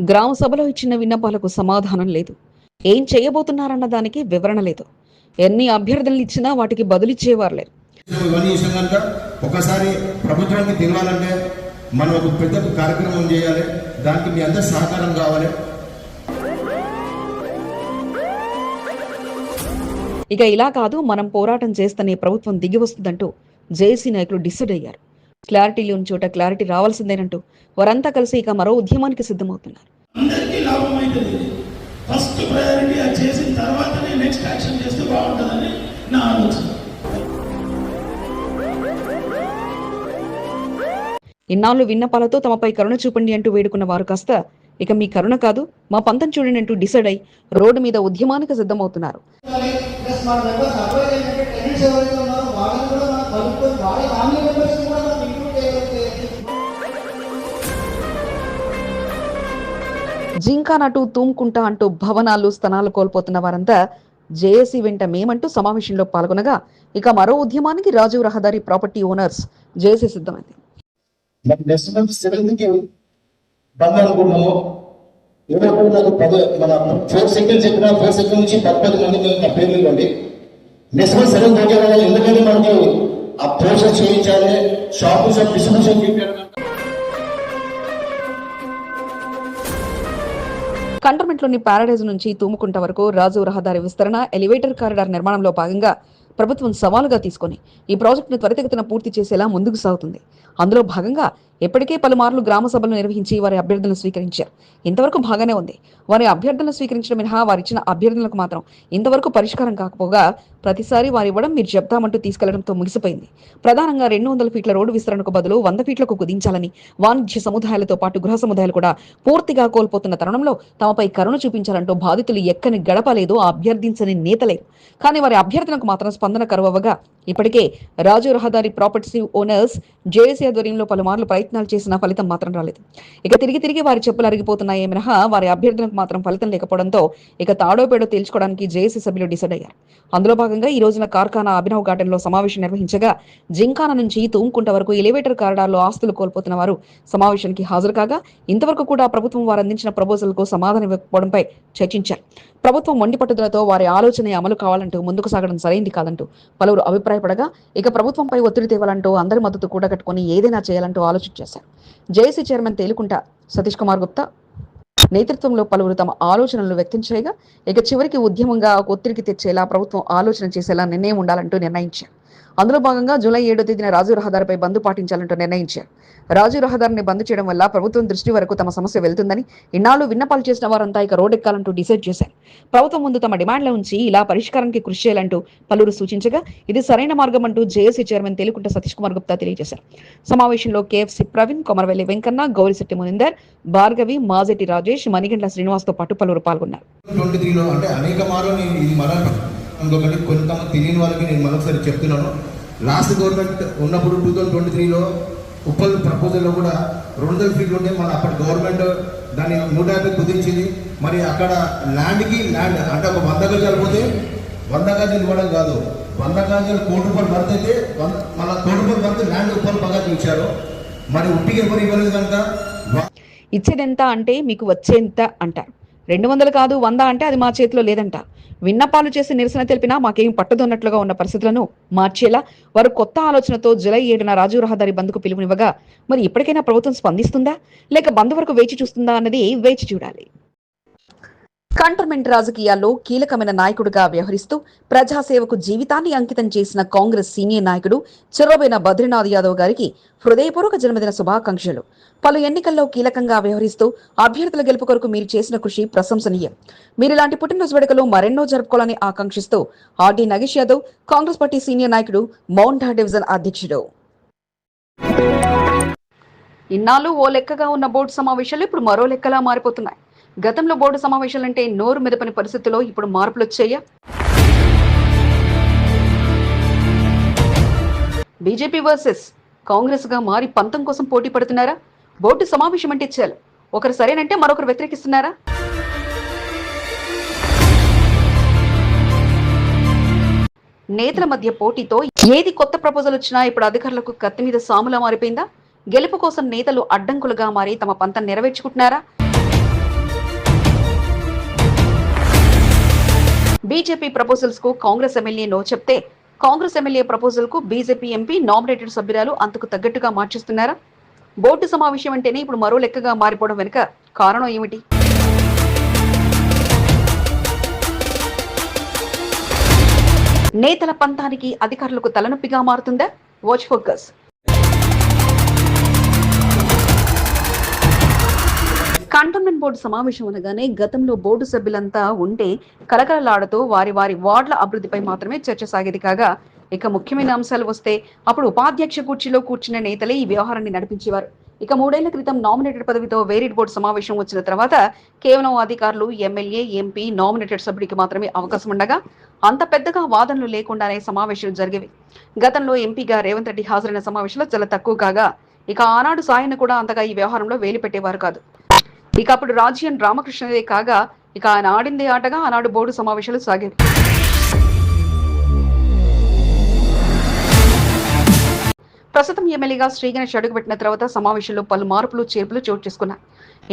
గ్రామ సభలో ఇచ్చిన విన్నపాలకు సమాధానం లేదు. ఏం చేయబోతున్నారన్న దానికి వివరణ లేదు. ఎన్ని అభ్యర్థనలు ఇచ్చినా వాటికి బదులిచ్చేవారు లేరు. ఇవన్నీ ఒకసారి ప్రభుత్వానికి తెలియాలంటే మనం ఒక పెద్ద కార్యక్రమం చేయాలి. దానికి మీ అందరి సహకారం కావాలి. ఇక ఇలా కాదు మనం పోరాటం చేస్తేనే ప్రభుత్వం దిగి వస్తుందంటూ జేఏసీ నాయకులు డిసైడ్ అయ్యారు. క్లారిటీ లేని చోట క్లారిటీ రావాల్సిందేనంటూ వారంతా కలిసి ఇక మరో ఉద్యమానికి సిద్ధమవుతున్నారు. అందరికీ లాభం అవుతుంది ఇది. ఫస్ట్ ప్రయారిటీ అది చేసిన తర్వాతనే నెక్స్ట్ యాక్షన్ చేస్తే బాగుంటుందని నా ఆలోచన. ఇన్నాళ్ళు విన్నపాలతో తమపై కరుణ చూపండి అంటూ వేడుకున్న వారు కాస్త ఇక మీ కరుణ కాదు మా పంతం చూడండి అంటూ డిసైడ్ అయి రోడ్డు మీద ఉద్యమానికి సిద్ధమవుతున్నారు. ప్లస్ జింకానటు తూమ్కుంటా అంటూ భవనాలు స్థనాలు కోల్పోతున్న వారంతా జేఏసీ వెంట మేమంటూ సమావేశంలో పాల్గొనగా ఇక మరో ఉద్యమానికి రాజీవ్ రహదారి ప్రాపర్టీ ఓనర్స్ జేఏసీ సిద్ధమైంది. మన ఫోర్ ఫోర్ సెకండ్ నుంచి పది మంది నా పేర్లు ఇవ్వండి. నెక్స్ట్ మంత్ ఎందుకంటే మనకి ఆ ప్రోసెస్ చేయించాలి షాపు షాప్ డిస్ట్రిబ్యూషన్ చేయించాలి. కంటోన్మెంట్లోని ప్యారడైజ్ నుంచి తూముకుంట వరకు రాజు రహదారి విస్తరణ ఎలివేటర్ కారిడార్ నిర్మాణంలో భాగంగా ప్రభుత్వం సవాలుగా తీసుకొని ఈ ప్రాజెక్టును త్వరితగతిన పూర్తి చేసేలా ముందుకు సాగుతుంది. అందులో భాగంగా ఇప్పటికే పలుమార్లు గ్రామ సభలు నిర్వహించి వారి అభ్యర్థనలు స్వీకరించారు. ఇంతవరకు బాగానే ఉంది. వారి అభ్యర్థనలు స్వీకరించడం మినహా వారు ఇచ్చిన అభ్యర్థనలకు మాత్రం ఇంతవరకు పరిష్కారం కాకపోగా ప్రతిసారి వారు ఇవ్వడం మీరు చెప్తామంటూ తీసుకెళ్ళడంతో ముగిసిపోయింది. ప్రధానంగా రెండు వందల ఫీట్ల రోడ్డు విస్తరణకు బదులు వంద ఫీట్లకు కుదించాలని వాణిజ్య సముదాయాలతో పాటు గృహ సముదాయాలు కూడా పూర్తిగా కోల్పోతున్న తరుణంలో తమపై కరుణ చూపించాలంటూ బాధితులు ఎక్కని గడపలేదో అభ్యర్థించని నేతలేదు కానీ వారి అభ్యర్థనకు మాత్రం స్పందన కరువగా ఇప్పటికే రాజు రహదారి ప్రాపర్టీ ఓనర్స్ జేఏసీ ఆధ్వర్యంలో పలుమార్లు ప్రయత్నాలు చేసినా ఫలితం మాత్రం రాలేదు. ఇక తిరిగి తిరిగి వారి చెప్పులు అరిగిపోతున్నాయే మినహా వారి అభ్యర్థనకు మాత్రం ఫలితం లేకపోవడంతో ఇక తాడోపేడో తేల్చుకోవడానికి జేఏసీ సభ్యులు డిసైడ్ అయ్యారు. అందులో భాగంగా ఈ రోజున కార్ఖానా అభినవ్ గార్డెన్లో సమావేశం నిర్వహించగా జింకాన నుంచి తూంకుంట వరకు ఎలివేటర్ కారిడార్లో ఆస్తులు కోల్పోతున్న వారు సమావేశానికి హాజరు కాగా ఇంతవరకు కూడా ప్రభుత్వం వారు అందించిన ప్రపోజల్కు సమాధానం ఇవ్వకపోవడంపై చర్చించారు. ప్రభుత్వం మొండి పట్టుదలతో వారి ఆలోచన అమలు కావాలంటూ ముందుకు సాగడం సరైంది కాదంటూ పలువురు అభిప్రాయపడగా ఇక ప్రభుత్వంపై ఒత్తిడి తేవాలంటూ అందరి మద్దతు కూడగట్టుకుని ఏదైనా చేయాలంటూ ఆలోచించేశారు. జేఏసీ చైర్మన్ తేలుకుంటా సతీష్ కుమార్ గుప్తా నేతృత్వంలో పలువురు తమ ఆలోచనలు వ్యక్తం చేయగా ఇక చివరికి ఉద్యమంగా ఒత్తిడికి తెచ్చేలా ప్రభుత్వం ఆలోచన చేసేలా నిర్ణయం ఉండాలంటూ నిర్ణయించారు. అందులో భాగంగా జూలై ఏడో తేదీన రాజు రహదారిపై బంద్ పాటించాలంటూ నిర్ణయించారు. రాజు రహదారిని బంద్ చేయడం వల్ల ప్రభుత్వం దృష్టి వరకు తమ సమస్య వెళ్తుందని ఇన్నాళ్ళు విన్నపాలు చేసిన వారంతా ఇక రోడ్డెక్కాలంటూ డిసైడ్ చేశారు. ప్రభుత్వం ముందు తమ డిమాండ్ల ఉంచి ఇలా పరిష్కారానికి కృషి చేయాలంటూ పలువురు సూచించగా ఇది సరైన మార్గం అంటూ జేఏసీ చైర్మన్ తేలికుంట సతీష్ కుమార్ గుప్తా తెలియజేశారు. సమావేశంలో కేఎఫ్సి ప్రవీణ్ కొమరవెల్లి వెంకన్న గౌరిశెట్టి మునిందర్ భార్గవి మాజెట్టి రాజేష్ మణిగండ్ల శ్రీనివాస్తో పాటు పలువురు పాల్గొన్నారు. ఇంకొకటి కొంతమంది తెలియని వాళ్ళకి నేను మరొకసారి చెప్తున్నాను. లాస్ట్ గవర్నమెంట్ ఉన్నప్పుడు టూ థౌజండ్ ట్వంటీ త్రీలో ఉప్పల్ ప్రపోజల్లో కూడా రెండు వందల ఫీట్లు ఉంటే మన అప్పటి గవర్నమెంట్ దాన్ని నూట యాభై కుదించింది. మరి అక్కడ ల్యాండ్కి ల్యాండ్ అంటే ఒక వంద గజాలు పోతే వంద గజాలు ఇవ్వడం కాదు. వంద గజాలు కోటి రూపాయలు భర్త అయితే వంద మన కోటి రూపాయలు భర్త ల్యాండ్ ఉప్పల్ బాగా ఇచ్చారు మరి ఉట్టికి ఎవరు ఇవ్వలేదు కనుక? వా- ఇచ్చేదెంత అంటే మీకు వచ్చేంత అంటారు. రెండు వందలు కాదు వంద అంటే అది మా చేతిలో లేదంట. విన్నపాలు చేసి నిరసన తెలిపినా మాకేం పట్టుదన్నట్లుగా ఉన్న పరిస్థితులను మార్చేలా వారు కొత్త ఆలోచనతో జులై ఏడున రాజు రహదారి బంద్కు పిలుపునివ్వగా మరి ఇప్పటికైనా ప్రభుత్వం స్పందిస్తుందా? లేక బంద్ వరకు వేచి చూస్తుందా అన్నది వేచి చూడాలి. కంటర్మెంట్ రాజకీయాల్లో కీలకమైన నాయకుడిగా వ్యవహరిస్తూ ప్రజాసేవకు జీవితాన్ని అంకితం చేసిన కాంగ్రెస్ సీనియర్ నాయకుడు చెర్రబైన బద్రీనాథ్ యాదవ్ గారికి హృదయపూర్వక జన్మదిన శుభాకాంక్షలు. పలు ఎన్నికల్లో కీలకంగా వ్యవహరిస్తూ అభ్యర్థుల గెలుపు కొరకు మీరు చేసిన కృషి ప్రశంసనీయం. మీరు ఇలాంటి పుట్టినరోజు వేడుకలు మరెన్నో జరుపుకోవాలని ఆకాంక్షిస్తూ RD Nagesh Yadav Congress party senior నాయకుడు మౌంటా డివిజన్ అధ్యక్షుడు. ఇన్నాళ్ళు ఓ లెక్కగా ఉన్న బోర్డు సమావేశాలు ఇప్పుడు మరో లెక్కలా మారిపోతున్నాయి. గతంలో బోర్డు సమావేశాలంటే నోరు మెదపని పరిస్థితుల్లో ఇప్పుడు మార్పులు వచ్చాయా? బీజేపీ వర్సెస్ కాంగ్రెస్గా మారి పంతం కోసం పోటీ పడుతున్నారా? బోర్డు సమావేశం అంటే చాలు. ఒకరు సరేనంటే మరొకరు వ్యతిరేకిస్తున్నారా? నేతల మధ్య పోటీతో ఏది కొత్త ప్రపోజల్ వచ్చినా ఇప్పుడు అధికారులకు కత్తి మీద సాములా మారిపోయిందా? గెలుపు కోసం నేతలు అడ్డంకులుగా మారి తమ పంతం నెరవేర్చుకుంటున్నారా? బీజేపీ ప్రపోజల్స్కు కాంగ్రెస్ ఎమ్మెల్యే నో చెప్తే కాంగ్రెస్ ఎమ్మెల్యే ప్రపోజల్కు బీజేపీ ఎంపీ నామినేటెడ్ సభ్యురాలు అంతకు తగ్గట్టుగా మార్చిస్తున్నారా? బోర్డు సమావేశం అంటేనే ఇప్పుడు మరో లెక్కగా మారిపోవడం వెనుక కారణం ఏమిటి? నేతల పంతానికి అధికారులకు తలనొప్పిగా మారుతుందా? వాచ్ ఫోకస్ కంటోన్మెంట్ బోర్డు సమావేశం అనగానే గతంలో బోర్డు సభ్యులంతా ఉంటే కలకలలాడుతూ వారి వారి వార్డుల అభివృద్ధిపై మాత్రమే చర్చ సాగేది కాగా ఇక ముఖ్యమైన అంశాలు వస్తే అప్పుడు ఉపాధ్యక్ష కుర్చీలో కూర్చున్న నేతలే ఈ వ్యవహారాన్ని నడిపించేవారు. ఇక మూడేళ్ళ క్రితం నామినేటెడ్ పదవితో వేరిడ్ బోర్డు సమావేశం వచ్చిన తర్వాత కేవలం అధికారులు ఎమ్మెల్యే ఎంపీ నామినేటెడ్ సభ్యుడికి మాత్రమే అవకాశం ఉండగా అంత పెద్దగా వాదనలు లేకుండానే సమావేశాలు జరిగేవి. గతంలో ఎంపీగా రేవంత్ రెడ్డి హాజరైన సమావేశంలో చాలా తక్కువ కాగా ఇక ఆనాడు సాయన కూడా అంతగా ఈ వ్యవహారంలో వేలు పెట్టేవారు కాదు. ఇక అప్పుడు రాజ్యం రామకృష్ణదే కాగా ఇక ఆయన ఆడిందే ఆటగా ఆనాడు బోర్డు సమావేశాలు సాగేవి ప్రస్తుతం ఎమ్మెల్యేగా శ్రీగణేష్ అడుగుపెట్టిన తర్వాత సమావేశంలో పలు మార్పులు చేర్పులు చోటు చేసుకున్నాయి.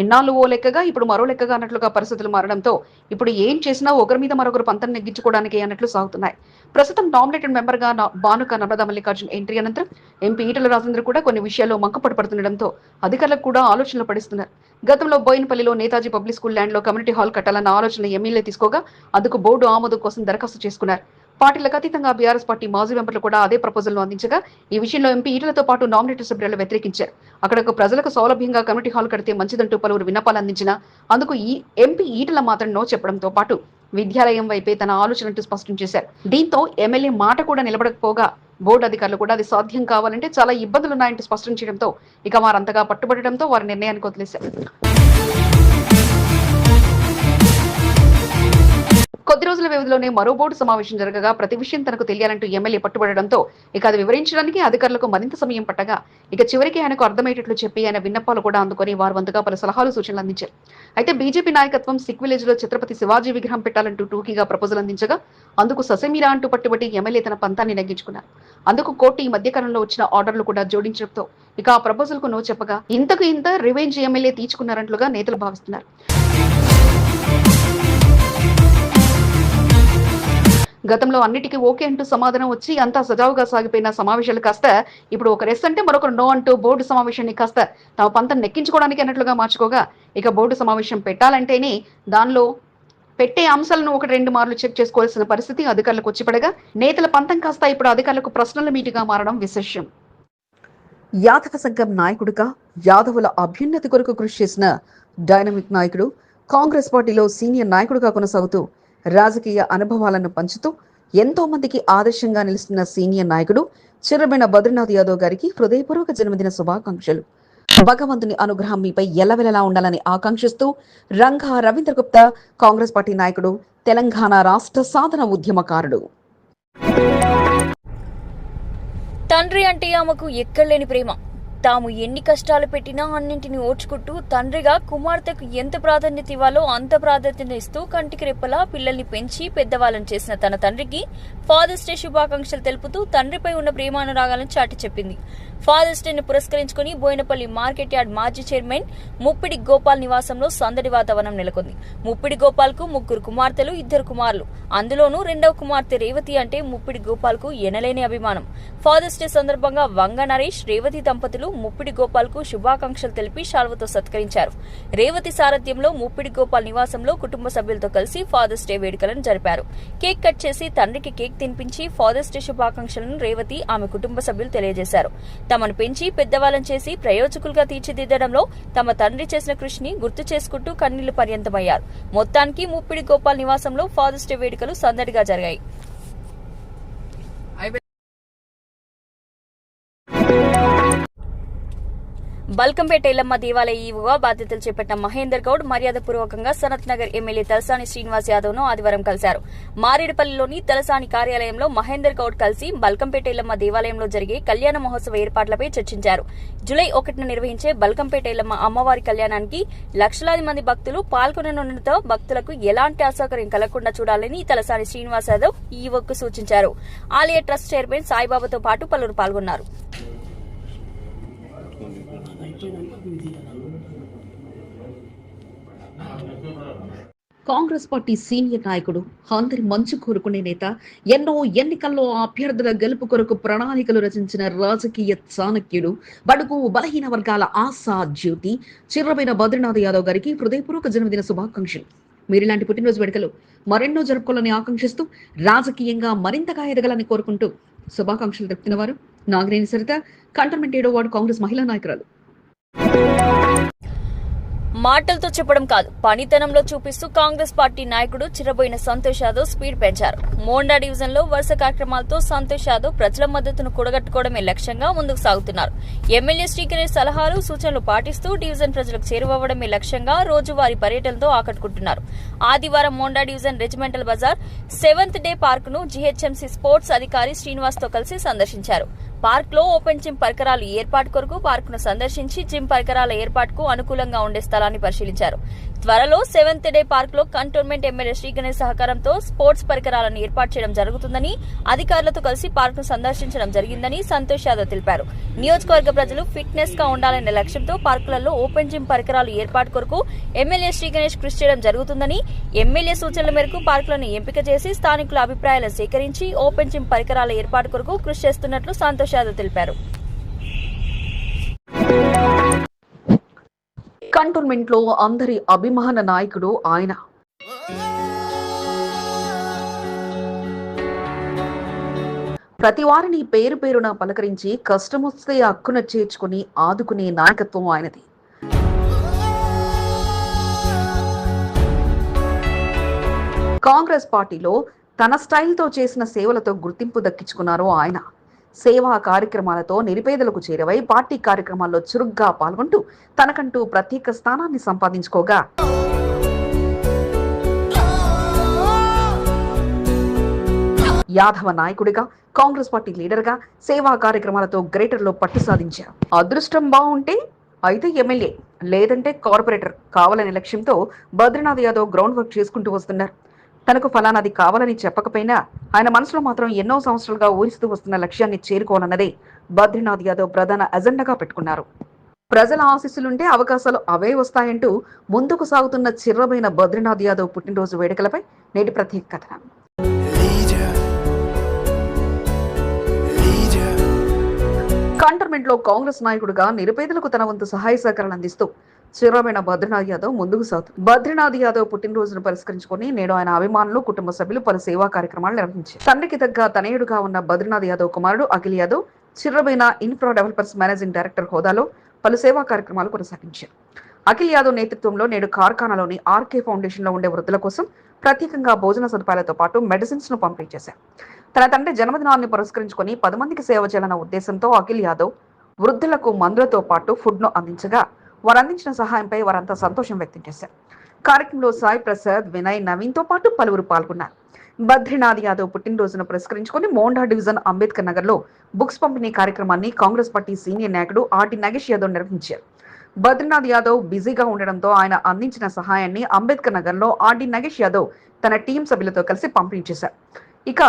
ఎన్నాళ్ళు ఓ లెక్కగా ఇప్పుడు మరో లెక్కగా అన్నట్లుగా పరిస్థితులు మారడంతో ఇప్పుడు ఏం చేసినా ఒకరి మీద మరొకరు పంతం నెగ్గించుకోవడానికి అన్నట్లు సాగుతున్నాయి. ప్రస్తుతం నామినేటెడ్ మెంబర్గా బానుక భానుక నర్మదా మల్లికార్జున్ ఎంట్రీ అనంతరం ఎంపీ ఈటల రాజేంద్ర కూడా కొన్ని విషయాల్లో మంకపడి పడుతుండటంతో అధికారులకు కూడా ఆలోచనలు పడిస్తున్నారు. గతంలో బోయినపల్లిలో నేతాజీ పబ్లిక్ స్కూల్ ల్యాండ్లో కమ్యూనిటీ హాల్ కట్టాలన్న ఆలోచన ఎమ్మెల్యే తీసుకోగా అందుకు బోర్డు ఆమోదం కోసం దరఖాస్తు చేసుకున్నారు. పార్టీలకు అతీతంగా బీఆర్ఎస్ పార్టీ మాజీ మెంబర్లు కూడా అదే ప్రపోజల్ను అందించగా ఈ విషయంలో ఎంపీ ఈటలతో పాటు నామినేటెడ్ సభ్యులు వ్యతిరేకించారు. అక్కడకు ప్రజలకు సౌలభ్యంగా కమ్యూనిటీ హాల్ కడితే మంచిదంటూ పలువురు విన్నపాలు అందించిన అందుకు ఈ ఎంపీ ఈటల మాత్రం నో చెప్పడంతో పాటు విద్యాలయం వైపే తన ఆలోచనట్టు స్పష్టం చేశారు. దీంతో ఎమ్మెల్యే మాట కూడా నిలబడకపోగా బోర్డు అధికారులు కూడా అది సాధ్యం కావాలంటే చాలా ఇబ్బందులున్నాయంటూ స్పష్టం చేయడంతో ఇక వారంతగా పట్టుబడడంతో వారి నిర్ణయానికి వదిలేశారు. కొద్ది రోజుల వ్యవధిలోనే మరో బోర్డు సమావేశం జరగగా ప్రతి విషయం తనకు తెలియాలంటూ ఎమ్మెల్యే పట్టుబడడంతో ఇక అది వివరించడానికి అధికారులకు మరింత సమయం పట్టగా ఇక చివరికి ఆయనకు అర్థమయ్యేటట్లు చెప్పి ఆయన విన్నపాలు కూడా అందుకొని వారు వంతుగా పలు సలహాలు సూచనలు అందించారు. అయితే బీజేపీ నాయకత్వం సిక్ విలేజ్లో ఛత్రపతి శివాజీ విగ్రహం పెట్టాలంటూ టూకీగా ప్రపోజల్ అందించగా అందుకు ససెమీరా అంటూ పట్టుబట్టి ఎమ్మెల్యే తన పంతాన్ని నెగ్గించుకున్నారు. అందుకు కోర్టు ఈ మధ్యకాలంలో వచ్చిన ఆర్డర్లు కూడా జోడించడంతో ఇక ఆ ప్రపోజల్కు నో చెప్పగా ఇంతకు ఇంత రివెంజ్ ఎమ్మెల్యే తీర్చుకున్నారంట్లుగా నేతలు భావిస్తున్నారు. గతంలో అన్నిటికీ ఓకే అంటూ సమాధానం వచ్చి అంతా సజావుగా సాగిపోయిన సమావేశాలు కాస్త ఇప్పుడు ఒక రెస్ అంటే మరొకరు నో అంటూ బోర్డు సమావేశాన్ని కాస్త తమ పంతం నెక్కించుకోవడానికి అన్నట్లుగా మార్చుకోగా ఇక బోర్డు సమావేశం పెట్టాలంటేనే దానిలో పెట్టే అంశాలను ఒకటి రెండు మార్లు చెక్ చేసుకోవాల్సిన పరిస్థితి అధికారులకు వచ్చి పడగా నేతల పంతం కాస్త ఇప్పుడు అధికారులకు ప్రశ్నల మీటుగా మారడం విశేషం. యాదవ సంఘం నాయకుడిగా యాదవుల అభ్యున్నతి కొరకు కృషి చేసిన డైనమిక్ నాయకుడు కాంగ్రెస్ పార్టీలో సీనియర్ నాయకుడిగా కొనసాగుతూ రాజకీయ అనుభవాలను పంచుతూ ఎంతో మందికి ఆదర్శంగా నిలుస్తున్న సీనియర్ నాయకుడు చిరబెన బద్రీనాథ్ యాదవ్ గారికి హృదయపూర్వక జన్మదిన శుభాకాంక్షలు. భగవంతుని అనుగ్రహం మీపై ఎల్లవెల్లలా ఉండాలని ఆకాంక్షిస్తూ రంగా రవీంద్ర గుప్తా కాంగ్రెస్ పార్టీ నాయకుడు తెలంగాణ రాష్ట్ర సాధన ఉద్యమకారుడు. తండ్రి అంటే ఆమెకు ఎక్కడలేని ప్రేమ. తాము ఎన్ని కష్టాలు పెట్టినా అన్నింటిని ఓడ్చుకుంటూ తండ్రిగా కుమార్తెకు ఎంత ప్రాధాన్యత ఇవ్వాలో అంత ప్రాధాన్యత ఇస్తూ కంటికి రెప్పలా పిల్లల్ని పెంచి పెద్దవాళ్ళని చేసిన తన తండ్రికి ఫాదర్స్ డే శుభాకాంక్షలు తెలుపుతూ తండ్రిపై ఉన్న ప్రేమానురాగాలను చాటి చెప్పింది. ఫాదర్స్ డేను పురస్కరించుకుని బోయినపల్లి మార్కెట్ యార్డ్ మాజీ చైర్మన్ ముప్పిడి గోపాల్ నివాసంలో సందడి వాతావరణం నెలకొంది. ముప్పిడి గోపాల్కు ముగ్గురు కుమార్తెలు ఇద్దరు కుమారులు. అందులోనూ రెండవ కుమార్తె రేవతి అంటే ముప్పిడి గోపాల్కు ఎనలేని అభిమానం. ఫాదర్స్ డే సందర్భంగా వంగ నరేష్ రేవతి దంపతులు ముప్పిడి గోపాల్కు శుభాకాంక్షలు తెలిపి శాల్వతో సత్కరించారు. రేవతి సారథ్యంలో ముప్పిడి గోపాల్ నివాసంలో కుటుంబ సభ్యులతో కలిసి ఫాదర్స్ డే వేడుకలను జరిపారు. కేక్ కట్ చేసి తండ్రికి కేక్ తినిపించి ఫాదర్స్ డే శుభాకాంక్షలను రేవతి ఆమె కుటుంబ సభ్యులు తెలియజేశారు. తమను పెంచి పెద్దవాళ్ళని చేసి ప్రయోజకులుగా తీర్చిదిద్దడంలో తమ తండ్రి చేసిన కృషిని గుర్తు చేసుకుంటూ కన్నీళ్ళు పర్యంతమయ్యారు. మొత్తానికి ముప్పిడి గోపాల్ నివాసంలో ఫాదర్స్ డే వేడుకలు సందడిగా జరిగాయి. బల్కంపేట ఎల్లమ్మ దేవాలయ ఈవోగా బాధ్యతలు చేపట్టిన మహేందర్ గౌడ్ మర్యాదపూర్వకంగా సనత్ నగర్ ఎమ్మెల్యే తలసాని శ్రీనివాస్ యాదవ్ను ఆదివారం కలిశారు. మారేడుపల్లిలోని తలసాని కార్యాలయంలో మహేందర్ గౌడ్ కలిసి బల్కంపేట ఎల్లమ్మ దేవాలయంలో జరిగే కళ్యాణ మహోత్సవ ఏర్పాట్లపై చర్చించారు. జూలై ఒకటిన నిర్వహించే బల్కంపేట ఎల్లమ్మ అమ్మవారి కళ్యాణానికి లక్షలాది మంది భక్తులు పాల్గొననుండటంతో భక్తులకు ఎలాంటి అసౌకర్యం కలగకుండా చూడాలని తలసాని శ్రీనివాస్ యాదవ్ ఈవోకు సూచించారు. ఆలయ ట్రస్ట్ చైర్మన్ సాయిబాబాతో పాటు పలువురు పాల్గొన్నారు. కాంగ్రెస్ పార్టీ సీనియర్ నాయకుడు అందరి మంచు కోరుకునే నేత ఎన్నో ఎన్నికల్లో అభ్యర్థుల గెలుపు కొరకు ప్రణాళికలు రచించిన రాజకీయ చాణక్యుడు బడుగు బలహీన వర్గాల ఆశా జ్యోతి చిర్రమైన బద్రీనాథ్ యాదవ్ గారికి హృదయపూర్వక జన్మదిన శుభాకాంక్షలు. మీరిలాంటి పుట్టినరోజు వేడుకలు మరెన్నో జరుపుకోవాలని ఆకాంక్షిస్తూ రాజకీయంగా మరింతగా ఎదగాలని కోరుకుంటూ శుభాకాంక్షలు తెలుపుతున్న వారు నాగరేని సరిత కంటోన్మెంట్ ఏడో వార్డు కాంగ్రెస్ మహిళా నాయకురాలు. మాటలతో చెప్పడం కాదు పనితనంలో చూపిస్తూ కాంగ్రెస్ పార్టీ నాయకుడు చిరబోయిన సంతోష్ యాదవ్ స్పీడ్ పెంచారు. మోండా డివిజన్లో వరుస కార్యక్రమాలతో సంతోష్ యాదవ్ ప్రజల మద్దతును కూడగట్టుకోవడమే లక్ష్యంగా ముందుకు సాగుతున్నారు. ఎమ్మెల్యే శ్రీకరేష్ సలహాలు సూచనలు పాటిస్తూ డివిజన్ ప్రజలకు చేరువవ్వడమే లక్ష్యంగా రోజువారీ పర్యటనతో ఆకట్టుకుంటున్నారు. ఆదివారం Monda division Regimental Bazaar seventh day పార్క్ను GHMC sports అధికారి శ్రీనివాస్తో కలిసి సందర్శించారు. పార్క్లో ఓపెన్ జిమ్ పరికరాలు ఏర్పాటు కొరకు పార్క్ను సందర్శించి జిమ్ పరికరాల ఏర్పాటుకు అనుకూలంగా ఉండే స్థలాన్ని పరిశీలించారు. త్వరలో సెవెంత్ డే పార్క్లో కంటోన్మెంట్ ఎమ్మెల్యే శ్రీ గణేష్ సహకారంతో స్పోర్ట్స్ పరికరాలను ఏర్పాటు చేయడం జరుగుతుందని అధికారులతో కలిసి పార్క్ను సందర్శించడం జరిగిందని సంతోష్ యాదవ్ తెలిపారు. నియోజకవర్గ ప్రజలు ఫిట్నెస్గా ఉండాలనే లక్ష్యంతో పార్కులలో ఓపెన్ జిమ్ పరికరాలు ఏర్పాటు కొరకు ఎమ్మెల్యే శ్రీ గణేష్ కృషి చేయడం జరుగుతుందని ఎమ్మెల్యే సూచనల మేరకు పార్కులను ఎంపిక చేసి స్థానికుల అభిప్రాయాలను సేకరించి ఓపెన్ జిమ్ పరికరాల ఏర్పాటు కొరకు కృషి చేస్తున్నట్లు సంతోష్ యాదవ్ తెలిపారు. కంటోన్మెంట్లో అందరి అభిమాన నాయకుడు ఆయన. ప్రతి వారిని పేరు పేరున పలకరించి కష్టమొస్తే అక్కున చేర్చుకుని ఆదుకునే నాయకత్వం ఆయనది. కాంగ్రెస్ పార్టీలో తన స్టైల్తో చేసిన సేవలతో గుర్తింపు దక్కించుకున్నారు ఆయన. సేవా కార్యక్రమాలతో నిరుపేదలకు చేరవై పార్టీ కార్యక్రమాల్లో చురుగ్గా పాల్గొంటూ తనకంటూ ప్రత్యేక స్థానాన్ని సంపాదించుకోగా. యాదవ నాయకుడిగా కాంగ్రెస్ పార్టీ లీడర్గా సేవా కార్యక్రమాలతో గ్రేటర్లో పట్టు సాధించారు అదృష్టం బాగుంటే అయితే ఎమ్మెల్యే లేదంటే కార్పొరేటర్ కావాలనే లక్ష్యంతో బద్రీనాథ్ యాదవ్ గ్రౌండ్ వర్క్ చేసుకుంటూ వస్తున్నారు. తనకు ఫలానాది కావాలని చెప్పకపోయినా ఆయన మనసులో మాత్రం ఎన్నో సంవత్సరాలుగా ఊహిస్తూ వస్తున్న లక్ష్యాన్ని చేరుకోవాలన్నదే బద్రీనాథ్ యాదవ్ ప్రధాన అజెండాగా పెట్టుకున్నారు. ప్రజల ఆశీస్సులుంటే అవకాశాలు అవే వస్తాయంటూ ముందుకు సాగుతున్న చిర్రబైన బద్రీనాథ్ యాదవ్ పుట్టినరోజు వేడుకలపై నేటి ప్రత్యేక కథనం కంటర్మెంట్లో కాంగ్రెస్ నాయకుడిగా నిరుపేదలకు తన వంతు సహాయ సహకారాలు అందిస్తూ చిరమైన బద్రీనాథ్ యాదవ్ ముందుకు సాగుతుంది బద్రీనాథ్ యాదవ్ పుట్టినరోజును పురస్కరించుకొని నేడు ఆయన అభిమానులు కుటుంబ సభ్యులు పలు సేవా కార్యక్రమాలు నిర్వహించారు. తండ్రికి తగ్గ తనయుడుగా ఉన్న బద్రీనాథ్ యాదవ్ కుమారుడు Akhil Yadav Chirramaina infra developers managing director హోదాలో పలు సేవా కార్యక్రమాలు కొనసాగించారు. అఖిల్ యాదవ్ నేతృత్వంలో నేడు కార్ఖానాలోని ఆర్కే ఫౌండేషన్లో ఉండే వృద్ధుల కోసం ప్రత్యేకంగా భోజన సదుపాయాలతో పాటు మెడిసిన్స్ను పంపిణీ చేశారు. తన తండ్రి జన్మదినాన్ని పురస్కరించుకొని పది మందికి సేవ చేయాలన్న ఉద్దేశంతో అఖిల్ యాదవ్ వృద్ధులకు మందులతో పాటు ఫుడ్ను అందించగా వారు అందించిన సహాయంపై వారంతా సంతోషం వ్యక్తం చేశారు. కార్యక్రమంలో సాయి ప్రసాద్ వినయ్ నవీన్తో పాటు పలువురు పాల్గొన్నారు. బద్రీనాథ్ యాదవ్ పుట్టినరోజును పురస్కరించుకొని మోండా డివిజన్ అంబేద్కర్ నగర్లో బుక్స్ పంపిణీ కార్యక్రమాన్ని కాంగ్రెస్ పార్టీ సీనియర్ నాయకుడు ఆర్టి నగేష్ యాదవ్ నిర్వహించారు. బద్రీనాథ్ యాదవ్ బిజీగా ఉండడంతో ఆయన అందించిన సహాయాన్ని అంబేద్కర్ నగర్లో ఆర్డి నగేష్ యాదవ్ తన టీం సభ్యులతో కలిసి పంపిణీ చేశారు. ఇక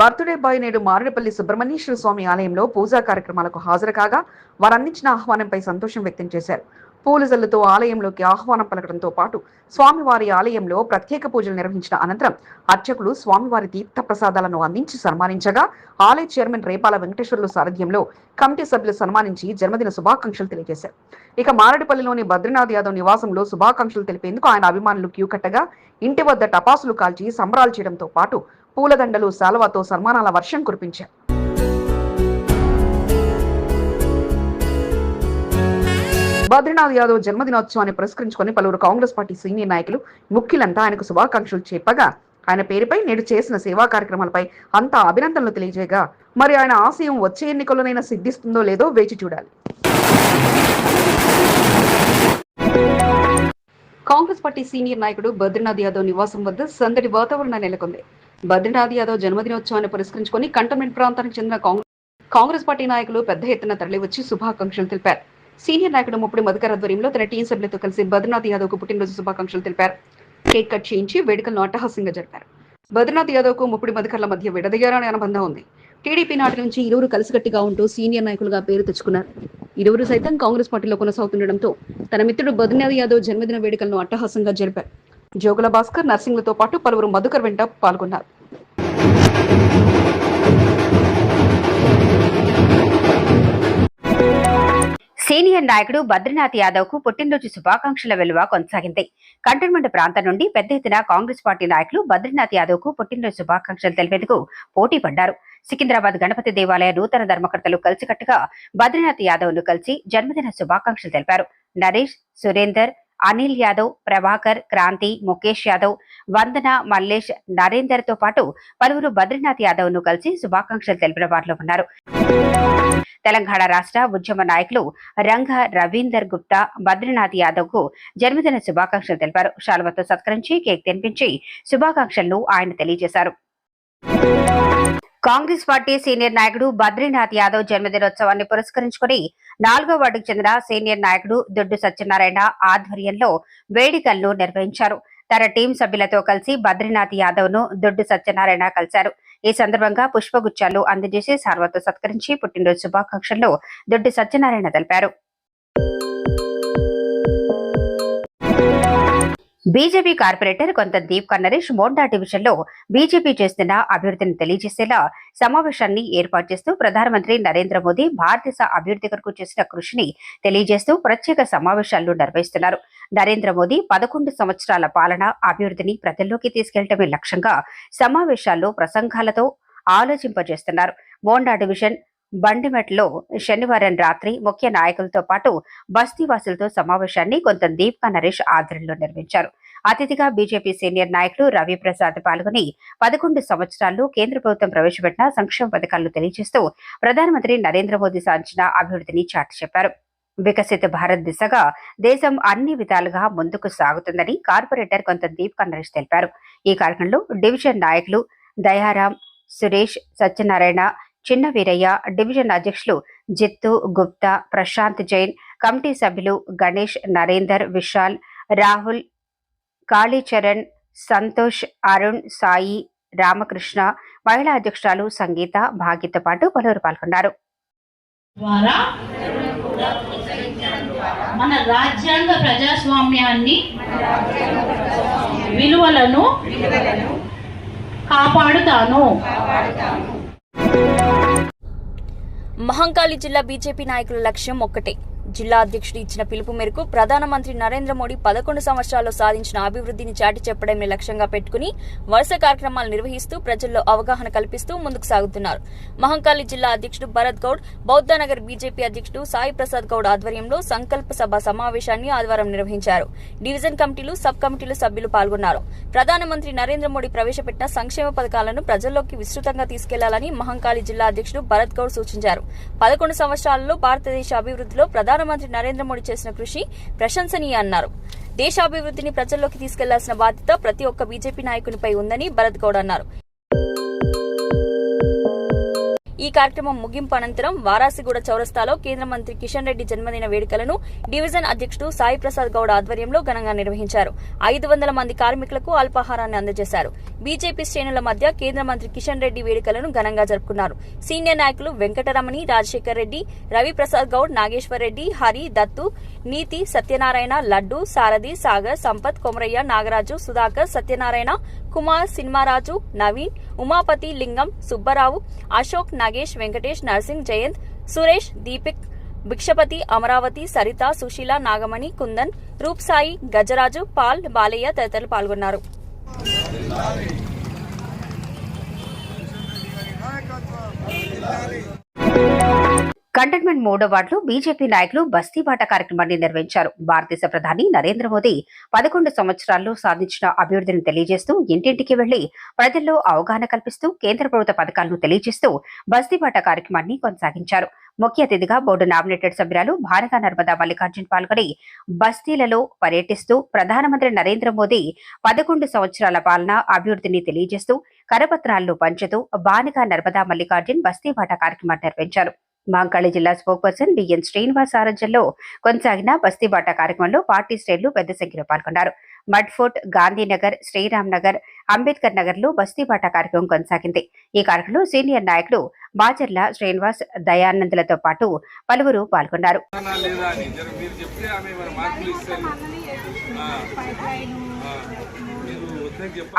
బర్త్డే బాయ్ నేడు మారేడుపల్లి సుబ్రహ్మణ్యేశ్వర స్వామి ఆలయంలో పూజా కార్యక్రమాలకు హాజరు కాగా వారు అందించిన ఆహ్వానంపై సంతోషం వ్యక్తం చేశారు. పూలజల్లతో ఆలయంలోకి ఆహ్వానం పలకడంతో పాటు స్వామివారి ఆలయంలో ప్రత్యేక పూజలు నిర్వహించిన అనంతరం అర్చకులు స్వామివారి తీర్థ ప్రసాదాలను అందించి సన్మానించగా ఆలయ చైర్మన్ రేపాల వెంకటేశ్వర్లు సారథ్యంలో కమిటీ సభ్యులు సన్మానించి జన్మదిన శుభాకాంక్షలు తెలియజేశారు. ఇక మారడిపల్లిలోని బద్రీనాథ్ యాదవ్ నివాసంలో శుభాకాంక్షలు తెలిపేందుకు ఆయన అభిమానులు క్యూ కట్టగా ఇంటి వద్ద టపాసులు కాల్చి సంబరాలు చేయడంతో పాటు పూలదండలు శాల్వాతో సన్మానాల వర్షం కురిపించారు. బద్రీనాథ్ యాదవ్ జన్మదినోత్సవాన్ని పురస్కరించుకొని పలువురు కాంగ్రెస్ పార్టీ సీనియర్ నాయకులు ముఖ్యులంతా ఆయనకు శుభాకాంక్షలు చెప్పగా ఆయన పేరుపై నేడు చేసిన సేవా కార్యక్రమాలపై అంతా అభినందనలు తెలియజేయగా మరి ఆయన ఆశయం వచ్చే ఎన్నికల్లోనైనా సిద్ధిస్తుందో లేదో వేచి చూడాలి. కాంగ్రెస్ పార్టీ సీనియర్ నాయకుడు బద్రీనాథ్ యాదవ్ నివాసం వద్ద సందడి వాతావరణం నెలకొంది. బద్రీనాథ్ యాదవ్ జన్మదినోత్సవాన్ని పురస్కరించుకొని కంటోన్మెంట్ ప్రాంతానికి చెందిన కాంగ్రెస్ కాంగ్రెస్ పార్టీ నాయకులు పెద్ద ఎత్తున తరలివచ్చి శుభాకాంక్షలు తెలిపారు. సీనియర్ నాయకుడు ముప్పుడు మధుకర్ ఆధ్వర్యంలో తన టీం సభ్యులతో కలిసి బద్రీనాథ్ యాదవ్కు పుట్టినరోజు శుభాకాంక్షలు తెలిపారు. కేక్ కట్ చేయించి వేడుకలను అట్టహాసంగా జరిపారు. బద్రీనాథ్ యాదవ్కు ముప్పుడు మధుకర్ల మధ్య విడదీయాలనే అనుబంధం ఉంది. టీడీపీ నాటి నుంచి ఇరువురు కలిసికట్టుగా ఉంటూ సీనియర్ నాయకులుగా పేరు తెచ్చుకున్నారు. ఇరువురు సైతం కాంగ్రెస్ పార్టీలో కొనసాగుతుండటంతో తన మిత్రుడు బద్రీనాథ్ యాదవ్ జన్మదిన వేడుకలను అట్టహాసంగా జరిపారు. జోగుల భాస్కర్ నర్సింగ్లతో పాటు పలువురు మధుకర్ వెంట పాల్గొన్నారు. సీనియర్ నాయకుడు బద్రీనాథ్ యాదవ్కు పుట్టినరోజు శుభాకాంక్షల వెలువ కొనసాగింది. కంటోన్మెంట్ ప్రాంతం నుండి పెద్ద ఎత్తున కాంగ్రెస్ పార్టీ నాయకులు బద్రీనాథ్ యాదవ్కు పుట్టినరోజు శుభాకాంక్షలు తెలిపేందుకు పోటీ పడ్డారు. సికింద్రాబాద్ గణపతి దేవాలయ నూతన ధర్మకర్తలు కలిసికట్టుగా బద్రీనాథ్ యాదవ్ను కలిసి జన్మదిన శుభాకాంక్షలు తెలిపారు. నరేష్ సురేందర్ అనిల్ యాదవ్ ప్రభాకర్ క్రాంతి ముఖేష్ యాదవ్ వందన మల్లేష్ నరేందర్తో పాటు పలువురు బద్రీనాథ్ యాదవ్ను కలిసి శుభాకాంక్షలు తెలిపిన వారిలో ఉన్నారు. తెలంగాణ రాష్ట్ర ఉద్యమ నాయకులు రంగ రవీందర్ గుప్తా బద్రీనాథ్ యాదవ్కు జన్మదిన శుభాకాంక్షలు తెలిపారు. శాలువతో సత్కరించి కేక్ తినిపించి శుభాకాంక్షలను ఆయన తెలియజేశారు. కాంగ్రెస్ పార్టీ సీనియర్ నాయకుడు బద్రీనాథ్ యాదవ్ జన్మదినోత్సవాన్ని పురస్కరించుకుని నాలుగో వార్డుకు చెందిన సీనియర్ నాయకుడు దొడ్డు సత్యనారాయణ ఆధ్వర్యంలో వేడుకలను నిర్వహించారు. తన టీం సభ్యులతో కలిసి బద్రీనాథ్ యాదవ్ను దొడ్డు సత్యనారాయణ కలిశారు. ఈ సందర్భంగా పుష్పగుచ్చాలు అందజేసి సార్వతో సత్కరించి పుట్టినరోజు శుభాకాంక్షల్లో దొడ్డు సత్యనారాయణ తెలిపారు. బీజేపీ కార్పొరేటర్ కొంత దీప్ కన్నరేష్ మోండా డివిజన్లో బీజేపీ చేస్తున్న అభివృద్ధిని తెలియజేసేలా సమావేశాన్ని ఏర్పాటు చేస్తూ ప్రధానమంత్రి నరేంద్ర మోదీ భారతదేశ అభివృద్ధి కొరకు చేసిన కృషిని తెలియజేస్తూ ప్రత్యేక సమావేశాలు నిర్వహిస్తున్నారు. నరేంద్ర మోదీ పదకొండు సంవత్సరాల పాలన అభివృద్ధిని ప్రజల్లోకి తీసుకెళ్ళటమే లక్ష్యంగా సమావేశాల్లో ప్రసంగాలతో ఆలోచింపజేస్తున్నారు. మోండా డివిజన్ బండిమెట్లో శనివారం రాత్రి ముఖ్య నాయకులతో పాటు బస్తీవాసులతో సమావేశాన్ని కొంత దీప్కా నరేష్ ఆధ్వర్యంలో నిర్వహించారు. అతిథిగా బీజేపీ సీనియర్ నాయకులు రవి ప్రసాద్ పాల్గొని పదకొండు సంవత్సరాల్లో కేంద్ర ప్రభుత్వం ప్రవేశపెట్టిన సంక్షేమ పథకాలను తెలియజేస్తూ ప్రధానమంత్రి నరేంద్ర మోదీ సాధించిన అభివృద్ధిని చాటి చెప్పారు. వికసిత భారత్ దిశగా దేశం అన్ని విధాలుగా ముందుకు సాగుతుందని కార్పొరేటర్ కొంత దీప్కా నరేష్ తెలిపారు. ఈ కార్యక్రమంలో డివిజన్ నాయకులు దయారాం సురేష్ సత్యనారాయణ చిన్న వీరయ్య డివిజన్ అధ్యక్షులు జిత్తు గుప్తా ప్రశాంత్ జైన్ కమిటీ సభ్యులు గణేష్ నరేందర్ విశాల్ రాహుల్ కాళీచరణ్ సంతోష్ అరుణ్ సాయి రామకృష్ణ మహిళా అధ్యక్షురాలు సంగీత భాగ్యతో పాటు పలువురు పాల్గొన్నారు. ద్వారా మన రాజ్యాంగ ప్రజాస్వామ్యాన్ని విలువలను కాపాడుతాను. మహంకాళి జిల్లా బీజేపీ నాయకుల లక్ష్యం ఒక్కటే. జిల్లా అధ్యక్షుడు ఇచ్చిన పిలుపు మేరకు ప్రధానమంత్రి నరేంద్ర మోడీ పదకొండు సంవత్సరాల్లో సాధించిన అభివృద్ధిని చాటి చెప్పడమే లక్ష్యంగా పెట్టుకుని వరుస కార్యక్రమాలు నిర్వహిస్తూ ప్రజల్లో అవగాహన కల్పిస్తూ ముందుకు సాగుతున్నారు. మహంకాళి జిల్లా అధ్యక్షుడు భరత్ గౌడ్ బౌద్ధనగర్ బీజేపీ అధ్యక్షుడు సాయి ప్రసాద్ గౌడ్ ఆధ్వర్యంలో సంకల్ప సభ సమావేశాన్ని ఆదివారం నిర్వహించారు. డివిజన్ కమిటీలు సబ్ కమిటీలు సభ్యులు పాల్గొన్నారు. ప్రధానమంత్రి నరేంద్ర మోడీ ప్రవేశపెట్టిన సంక్షేమ పథకాలను ప్రజల్లోకి విస్తృతంగా తీసుకెళ్ళాలని మహంకాళి జిల్లా అధ్యక్షుడు భరత్ గౌడ్ సూచించారు. పదకొండు సంవత్సరాలలో భారతదేశ అభివృద్ధిలో ప్రధానమంత్రి నరేంద్ర మోడీ చేసిన కృషి ప్రశంసనీయ అన్నారు. దేశాభివృద్ధిని ప్రజల్లోకి తీసుకెళ్ళాల్సిన బాధ్యత ప్రతి ఒక్క బీజేపీ నాయకునిపై ఉందని భరత్ గౌడ్ అన్నారు. ఈ కార్యక్రమం ముగింపు అనంతరం వారాసిగూడ చౌరస్తాలో కేంద్ర మంత్రి కిషన్ రెడ్డి జన్మదిన వేడుకలను డివిజన్ అధ్యక్షుడు సాయి ప్రసాద్ గౌడ్ ఆధ్వర్యంలో ఘనంగా నిర్వహించారు. ఐదు వందల మంది కార్మికులకు అల్పాహారాన్ని అందజేశారు. బీజేపీ శ్రేణుల మధ్య కేంద్ర మంత్రి కిషన్ రెడ్డి వేడుకలను ఘనంగా జరుపుకున్నారు. సీనియర్ నాయకులు వెంకటరమణి రాజశేఖర్ రెడ్డి రవి ప్రసాద్ గౌడ్ నాగేశ్వర్ రెడ్డి హరి దత్తు నీతి సత్యనారాయణ లడ్డు సారథి సాగర్ సంపత్ కొమరయ్య నాగరాజు సుధాకర్ సత్యనారాయణ కుమార్ సినిమారాజు నవీన్ ఉమాపతి లింగం సుబ్బరావు అశోక్ నాగేష్ వెంకటేష్ నర్సింగ్ జయంత్ సురేష్ దీపిక్ భిక్షపతి అమరావతి సరిత సుశీల నాగమణి కుందన్ రూప్సాయి గజరాజు పాల్ బాలయ్య తదితరులు పాల్గొన్నారు. కంటైన్మెంట్ మూడో వార్డులో బీజేపీ నాయకులు బస్తీబాట కార్యక్రమాన్ని నిర్వహించారు. భారతదేశ ప్రధాని నరేంద్ర మోదీ పదకొండు సంవత్సరాల్లో సాధించిన అభివృద్ధిని తెలియజేస్తూ ఇంటింటికి వెళ్ళి ప్రజల్లో అవగాహన కల్పిస్తూ కేంద్ర ప్రభుత్వ పథకాలను తెలియజేస్తూ బస్తీబాట కార్యక్రమాన్ని కొనసాగించారు. ముఖ్య అతిథిగా బోర్డు నామినేటెడ్ సభ్యురాలు భారత నర్మదా మల్లికార్జున్ పాల్గొని బస్తీలలో పర్యటిస్తూ ప్రధానమంత్రి నరేంద్ర మోదీ పదకొండు సంవత్సరాల పాలన అభివృద్ధిని తెలియజేస్తూ కరపత్రాలను పంచుతూ బానిక నర్మదా మల్లికార్జున్ బస్తీబాట కార్యక్రమాన్ని నిర్వహించారు. మాంకాళి జిల్లా స్పోక్ పర్సన్ బిఎన్ శ్రీనివాస్ ఆరంజంలో కొనసాగిన బస్తీబాట కార్యక్రమంలో పార్టీ శ్రేణులు పెద్ద సంఖ్యలో పాల్గొన్నారు. మడ్ఫోర్ట్ గాంధీనగర్ శ్రీరామ్ నగర్ అంబేద్కర్ నగర్లో బస్తీబాట కార్యక్రమం కొనసాగింది. ఈ కార్యక్రమంలో సీనియర్ నాయకులు బాచర్ల శ్రీనివాస్ దయానందులతో పాటు పలువురు పాల్గొన్నారు.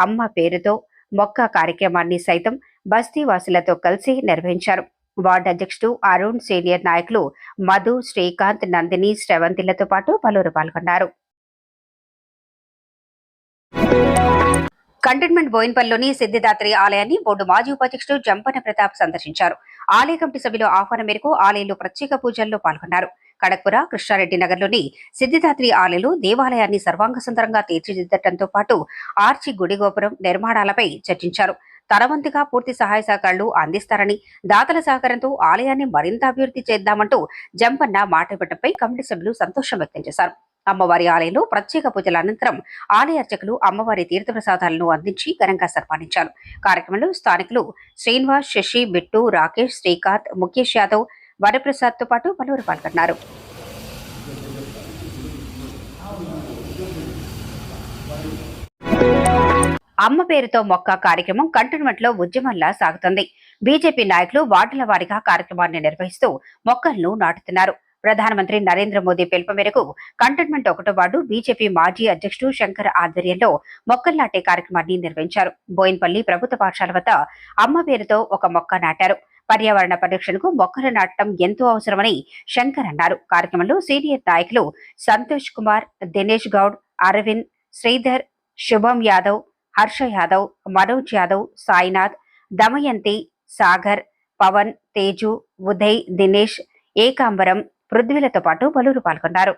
అమ్మ పేరుతో మొక్క కార్యక్రమాన్ని సైతం బస్తీ వాసులతో కలిసి నిర్వహించారు. వార్డు అధ్యక్షుడు అరుణ్ సీనియర్ నాయకులు మధు శ్రీకాంత్ నందిని శ్రవంతిలతో పాటు పలువురు పాల్గొన్నారు. కంటైన్మెంట్ బోయిన్పల్లిలోని సిద్ధిదాత్రి ఆలయాన్ని బోర్డు మాజీ ఉపాధ్యక్షుడు జంపన ప్రతాప్ సందర్శించారు. ఆలయ కమిటీ సభ్యుల ఆహ్వానం మేరకు ఆలయంలో ప్రత్యేక పూజల్లో పాల్గొన్నారు. కడక్పుర కృష్ణారెడ్డి నగర్లోని సిద్ధిదాత్రి ఆలయంలో దేవాలయాన్ని సర్వాంగ సుందరంగా తీర్చిదిద్దటంతో పాటు ఆర్చి గుడి గోపురం నిర్మాణాలపై చర్చించారు. తరవంతుగా పూర్తి సహాయ సహకారాలు అందిస్తారని దాతల సహకారంతో ఆలయాన్ని మరింత అభివృద్ధి చేద్దామంటూ జంపన్న మాట ఇవ్వడంపై కమిటీ సభ్యులు సంతోషం వ్యక్తం చేశారు. అమ్మవారి ఆలయంలో ప్రత్యేక పూజల అనంతరం ఆలయ అర్చకులు అమ్మవారి తీర్థప్రసాదాలను అందించి ఘనంగా సన్మానించారు. కార్యక్రమంలో స్థానికులు శ్రీనివాస్ శశి బిట్టు రాకేష్ శ్రీకాంత్ ముఖేష్ యాదవ్ వరప్రసాద్తో పాటు పలువురు పాల్గొన్నారు. అమ్మ పేరుతో మొక్క కార్యక్రమం కంటోన్మెంట్లో ఉద్యమంలా సాగుతుంది. బీజేపీ నాయకులు వార్డుల వారీగా కార్యక్రమాన్ని నిర్వహిస్తూ మొక్కలను నాటుతున్నారు. ప్రధానమంత్రి నరేంద్ర మోదీ పిలుపు మేరకు కంటోన్మెంట్ ఒకటో వార్డు బీజేపీ మాజీ అధ్యక్షుడు శంకర్ ఆధ్వర్యంలో మొక్కలు నాటే కార్యక్రమాన్ని నిర్వహించారు. బోయిన్పల్లి ప్రభుత్వ పాఠశాల వద్ద అమ్మ పేరుతో ఒక మొక్క నాటారు. పర్యావరణ పరిరక్షణకు మొక్కలు నాటడం ఎంతో అవసరమని శంకర్ అన్నారు. కార్యక్రమంలో సీనియర్ నాయకులు సంతోష్ కుమార్ దినేష్ గౌడ్ అరవింద్ శ్రీధర్ శుభం యాదవ్ హర్ష యాదవ్ మనోజ్ యాదవ్ సాయినాథ్ దమయంతి సాగర్ పవన్ తేజు ఉదయ్ దినేష్ ఏకాంబరం పృథ్వీలతో పాటు పలువురు పాల్గొన్నారు.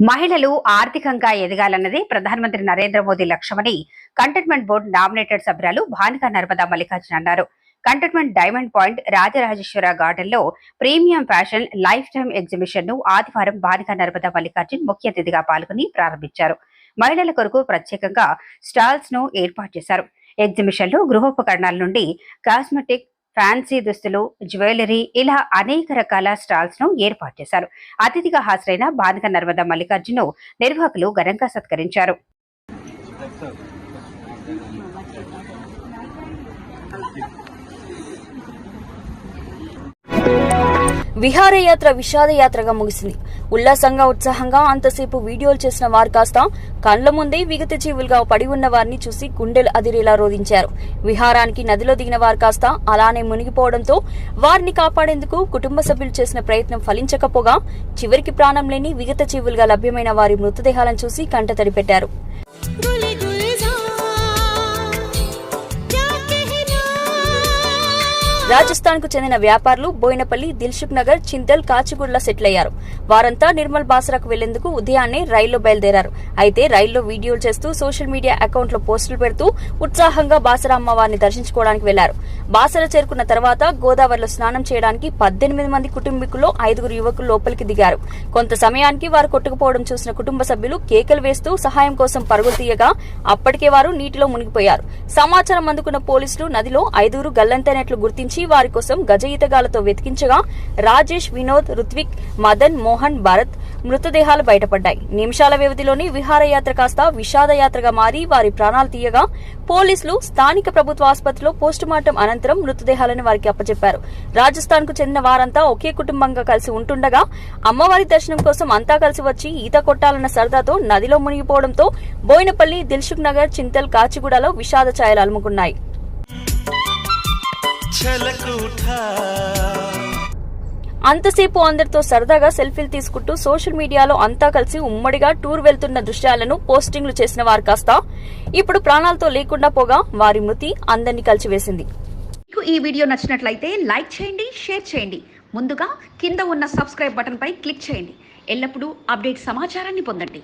మహిళలు ఆర్థికంగా ఎదగాలన్నదే ప్రధానమంత్రి నరేంద్ర మోదీ లక్ష్యమని కంటైన్మెంట్ బోర్డు నామినేటెడ్ సభ్యురాలు భానుక నర్మదా మల్లికార్జున అన్నారు. కంటైన్మెంట్ డైమండ్ పాయింట్ రాజరాజేశ్వర గార్డెన్లో ప్రీమియం ఫ్యాషన్ లైఫ్ టైమ్ ఎగ్జిబిషన్ను ఆదివారం భానుక నర్మదా మల్లికార్జున్ ముఖ్య అతిథిగా పాల్గొని ప్రారంభించారు. మహిళల కొరకు ప్రత్యేకంగా స్టాల్స్ను ఏర్పాటు చేశారు. ఎగ్జిబిషన్లో గృహోపకరణాల నుండి కాస్మెటిక్ ఫ్యాన్సీ దుస్తులు జ్యువెలరీ ఇలా అనేక రకాల స్టాల్స్ను ఏర్పాటు చేశారు. అతిథిగా హాజరైన బాధిక నర్మదా మల్లికార్జును నిర్వాహకులు ఘనంగా సత్కరించారు. విహారయాత్ర విషాదయాత్రగా ముగిసింది. ఉల్లాసంగా ఉత్సాహంగా అంతసేపు వీడియోలు చేసిన వారు కాస్త కళ్ళ ముందే విగత జీవులుగా పడి ఉన్న వారిని చూసి గుండెలు అదిరేలా రోధించారు. విహారానికి నదిలో దిగిన వారు కాస్త అలానే మునిగిపోవడంతో వారిని కాపాడేందుకు కుటుంబ సభ్యులు చేసిన ప్రయత్నం ఫలించకపోగా చివరికి ప్రాణం లేని విగత జీవులుగా లభ్యమైన వారి మృతదేహాలను చూసి కంటతడి పెట్టారు. రాజస్థాన్కు చెందిన వ్యాపారులు బోయినపల్లి దిల్షుక్ నగర్ చింతల్ కాచిగూడలో సెటిల్ అయ్యారు వారంతా నిర్మల్ బాసరాకు వెళ్ళేందుకు ఉదయాన్నే రైల్లో బయలుదేరారు. అయితే రైల్లో వీడియోలు చేస్తూ సోషల్ మీడియా అకౌంట్లో పోస్టులు పెడుతూ ఉత్సాహంగా బాసరా అమ్మవారిని దర్శించుకోవడానికి వెళ్ళారు. బాసర చేరుకున్న తర్వాత గోదావరిలో స్నానం చేయడానికి పద్దెనిమిది మంది కుటుంబీకుల్లో ఐదుగురు యువకులు లోపలికి దిగారు. కొంత సమయానికి వారు కొట్టుకుపోవడం చూసిన కుటుంబ సభ్యులు కేకలు వేస్తూ సహాయం కోసం పరుగులు తీయగా అప్పటికే వారు నీటిలో మునిగిపోయారు. సమాచారం అందుకున్న పోలీసులు నదిలో ఐదుగురు గల్లంతైనట్లు గుర్తించి వారి కోసం గజ ఈతగాలతో వెతికించగా రాజేష్ వినోద్ రుత్విక్ మదన్ మోహన్ భరత్ మృతదేహాలు బయటపడ్డాయి. నిమిషాల వ్యవధిలోనే విహారయాత్ర కాస్త విషాదయాత్రగా మారి వారి ప్రాణాలు తీయగా పోలీసులు స్థానిక ప్రభుత్వ ఆసుపత్రిలో పోస్టుమార్టం అనంతరం మృతదేహాలను వారికి అప్పచెప్పారు రాజస్థాన్కు చెందిన వారంతా ఒకే కుటుంబంగా కలిసి ఉంటుండగా అమ్మవారి దర్శనం కోసం అంతా కలిసి వచ్చి ఈత కొట్టాలన్న సరదాతో నదిలో మునిగిపోవడంతో బోయినపల్లి దిల్సుఖ్ నగర్ చింతల్ కాచిగూడలో విషాద ఛాయలు అలుముకున్నాయి. అంతసేపు అందరితో సరదాగా సెల్ఫీలు తీసుకుంటూ సోషల్ మీడియాలో అంతా కలిసి ఉమ్మడిగా టూర్ వెళ్తున్న దృశ్యాలను పోస్టింగ్లు చేసిన వారు కాస్త. ఇప్పుడు ప్రాణాలతో లేకుండా పోగా వారి మృతి అందరినీ కలిసివేసింది. మీకు ఈ వీడియో నచ్చినట్లయితే లైక్ చేయండి షేర్ చేయండి. ముందుగా కింద ఉన్న సబ్స్క్రైబ్ బటన్ పై క్లిక్ చేయండి. ఎల్లప్పుడూ అప్డేట్ సమాచారాన్ని పొందండి.